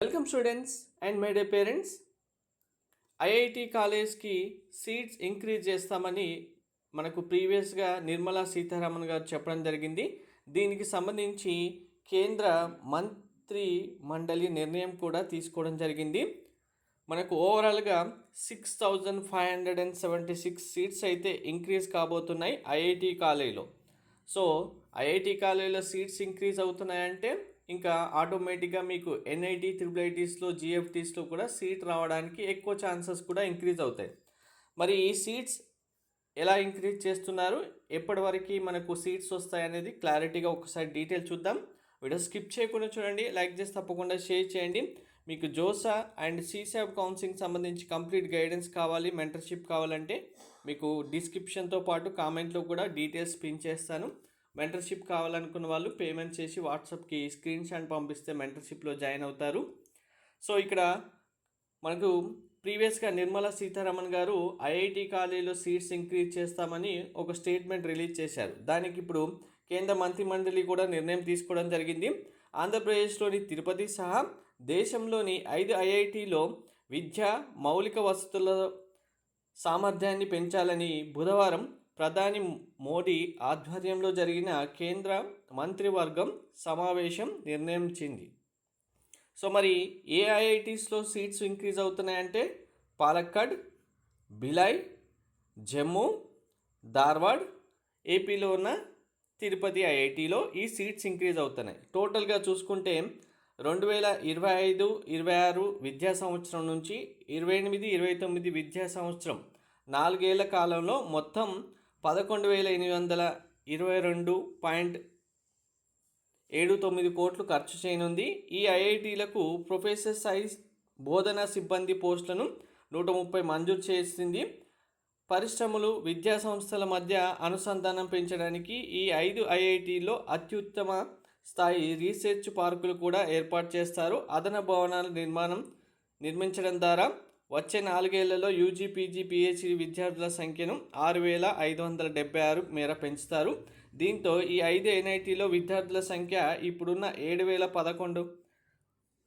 Welcome students and my dear parents IIT కాలేజ్కి seats increase చేస్తామని మనకు ప్రీవియస్గా నిర్మలా సీతారామన్ గారు చెప్పడం జరిగింది. దీనికి సంబంధించి కేంద్ర మంత్రి మండలి నిర్ణయం కూడా తీసుకోవడం జరిగింది. మనకు ఓవరాల్గా six thousand five hundred and seventy six seats అయితే ఇంక్రీజ్ కాబోతున్నాయి ఐఐటి కాలేజీలో. సో ఐఐటి కాలేజీలో సీట్స్ ఇంక్రీజ్ అవుతున్నాయంటే ఇంకా ఆటోమేటిక్గా మీకు ఎన్ఐటి త్రిబుల్ ఐటీస్లో జిఎఫ్టీస్లో కూడా సీట్ రావడానికి ఎక్కువ ఛాన్సెస్ కూడా ఇంక్రీజ్ అవుతాయి. మరి ఈ సీట్స్ ఎలా ఇంక్రీజ్ చేస్తున్నారు? ఎప్పటి మనకు సీట్స్ వస్తాయి అనేది క్లారిటీగా ఒకసారి డీటెయిల్ చూద్దాం. వీడియో స్కిప్ చేయకుండా చూడండి లైక్ చేసి తప్పకుండా షేర్ చేయండి. మీకు జోసా అండ్ సీసాబ్ కౌన్సిలింగ్ సంబంధించి కంప్లీట్ గైడెన్స్ కావాలి మెంటర్షిప్ కావాలంటే మీకు డిస్క్రిప్షన్తో పాటు కామెంట్లో కూడా డీటెయిల్స్ పిన్ చేస్తాను. మెంటర్షిప్ కావాలనుకున్న వాళ్ళు పేమెంట్ చేసి వాట్సాప్కి స్క్రీన్ షాట్ పంపిస్తే మెంటర్షిప్లో జాయిన్ అవుతారు. సో ఇక్కడ మనకు ప్రీవియస్గా నిర్మలా సీతారామన్ గారు ఐఐటి కాలేజీలో సీట్స్ ఇంక్రీజ్ చేస్తామని ఒక స్టేట్మెంట్ రిలీజ్ చేశారు. దానికి ఇప్పుడు కేంద్ర మంత్రిమండలి కూడా నిర్ణయం తీసుకోవడం జరిగింది. ఆంధ్రప్రదేశ్లోని తిరుపతి సహా దేశంలోని ఐదు ఐఐటిలో విద్య మౌలిక వసతుల సామర్థ్యాన్ని పెంచాలని బుధవారం ప్రధాని మోడీ ఆధ్వర్యంలో జరిగిన కేంద్ర మంత్రివర్గం సమావేశం నిర్ణయించింది. సో మరి ఏ ఐఐటీస్లో సీట్స్ ఇంక్రీజ్ అవుతున్నాయంటే పాలక్కడ్ భిలాయ్ జమ్మూ ధార్వాడ్ ఏపీలో ఉన్న తిరుపతి ఐఐటిలో ఈ సీట్స్ ఇంక్రీజ్ అవుతున్నాయి. టోటల్గా చూసుకుంటే రెండు వేల ఇరవై ఐదు ఇరవై ఆరు విద్యా సంవత్సరం నుంచి ఇరవై ఎనిమిది ఇరవై తొమ్మిది విద్యా సంవత్సరం నాలుగేళ్ళ కాలంలో మొత్తం పదకొండు వేల ఎనిమిది వందల ఇరవై రెండు పాయింట్ ఏడు తొమ్మిది కోట్లు ఖర్చు చేయనుంది. ఈ ఐఐటీలకు ప్రొఫెసర్ సైజ్ బోధనా సిబ్బంది పోస్టులను నూట ముప్పై మంజూరు చేసింది. పరిశ్రమలు విద్యా సంస్థల మధ్య అనుసంధానం పెంచడానికి ఈ ఐదు ఐఐటీలో అత్యుత్తమ స్థాయి రీసెర్చ్ పార్కులు కూడా ఏర్పాటు చేస్తారు. అదన భవనాల నిర్మాణం నిర్మించడం ద్వారా వచ్చే నాలుగేళ్ళలో యూజీ పీజీ పిహెచ్డి విద్యార్థుల సంఖ్యను ఆరు వేల ఐదు వందల డెబ్బై ఆరు మేర పెంచుతారు. దీంతో ఈ ఐదు ఎన్ఐటీలో విద్యార్థుల సంఖ్య ఇప్పుడున్న ఏడు వేల పదకొండు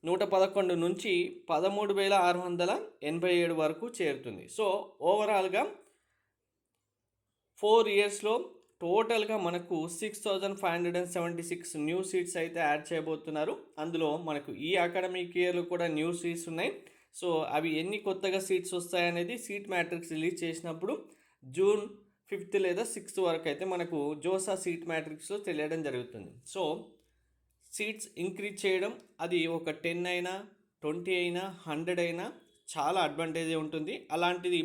నూట పదకొండు నుంచి పదమూడు వేల ఆరు వందల ఎనభై ఏడు వరకు చేరుతుంది. సో ఓవరాల్గా ఫోర్ ఇయర్స్లో టోటల్గా మనకు six thousand five hundred and seventy six new seats అయితే యాడ్ చేయబోతున్నారు. అందులో మనకు ఈ అకాడమిక్ ఇయర్లో కూడా న్యూ సీట్స్ ఉన్నాయి. సో అవి ఎన్ని కొత్తగా సీట్స్ వస్తాయనేది సీట్ మ్యాట్రిక్స్ రిలీజ్ చేసినప్పుడు జూన్ ఫిఫ్త్ లేదా సిక్స్త్ వరకు అయితే మనకు జోసా సీట్ మ్యాట్రిక్స్లో తెలియడం జరుగుతుంది. సో సీట్స్ ఇంక్రీజ్ చేయడం అది ఒక టెన్ అయినా ట్వంటీ అయినా హండ్రెడ్ అయినా చాలా అడ్వాంటేజ్ ఉంటుంది. అలాంటిది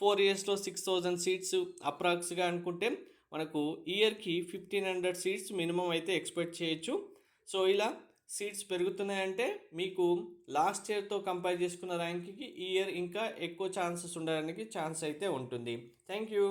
ఫోర్ ఇయర్స్లో సిక్స్ థౌజండ్ సీట్స్ అప్రాక్స్గా అనుకుంటే మనకు ఇయర్కి ఫిఫ్టీన్ హండ్రెడ్ సీట్స్ మినిమం అయితే ఎక్స్పెక్ట్ చేయొచ్చు. సో ఇలా సీట్స్ పెరుగుతున్నాయంటే మీకు లాస్ట్ ఇయర్తో కంపేర్ చేసుకున్న ర్యాంక్కి ఈ ఇయర్ ఇంకా ఎక్కువ ఛాన్సెస్ ఉండడానికి ఛాన్స్ అయితే ఉంటుంది. Thank you